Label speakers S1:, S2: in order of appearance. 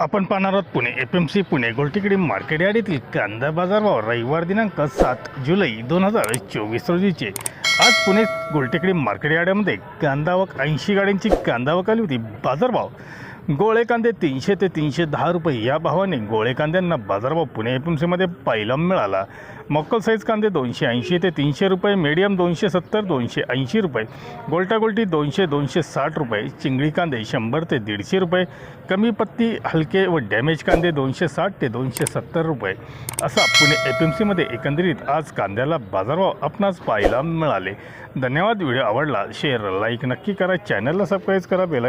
S1: आपण पाहणार आहोत Pune F M C Pune Goltekdi market यार्डीतील कांदा बाजारभाव रविवार दिनांक सात जुलै दोन हजार चोवीस रोजीचे. आज पुणे गोलटेकडी मार्केट यार्डामध्ये कांदावक ऐंशी गाड्यांची कांदावक आली होती बाजारभाव गोळे कांदे तीनशे ते तीनशे दहा रुपये या भावाने गोळे कांद्यांना बाजारभाव पुणे एपीएमसीमध्ये एम सीमध्ये पहिला मिळाला. मक्कल साईज कांदे दोनशे ऐंशी ते तीनशे रुपये मीडियम दोनशे सत्तर दोनशे ऐंशी रुपये गोलटागोलटी दोनशे दोनशे साठ रुपये चिंगळी कांदे शंभर ते दीडशे रुपये कमी पत्ती हलके व डॅमेज कांदे दोनशे साठ ते दोनशे सत्तर रुपये. असा पुणे एपीएमसीमध्ये एम सीमध्ये एकंदरीत आज कांद्याला बाजारभाव आपणास पाहायला मिळाले. धन्यवाद व्हिडिओ आवडला शेअर लाईक नक्की करा चॅनलला सबस्क्राईब करा बेला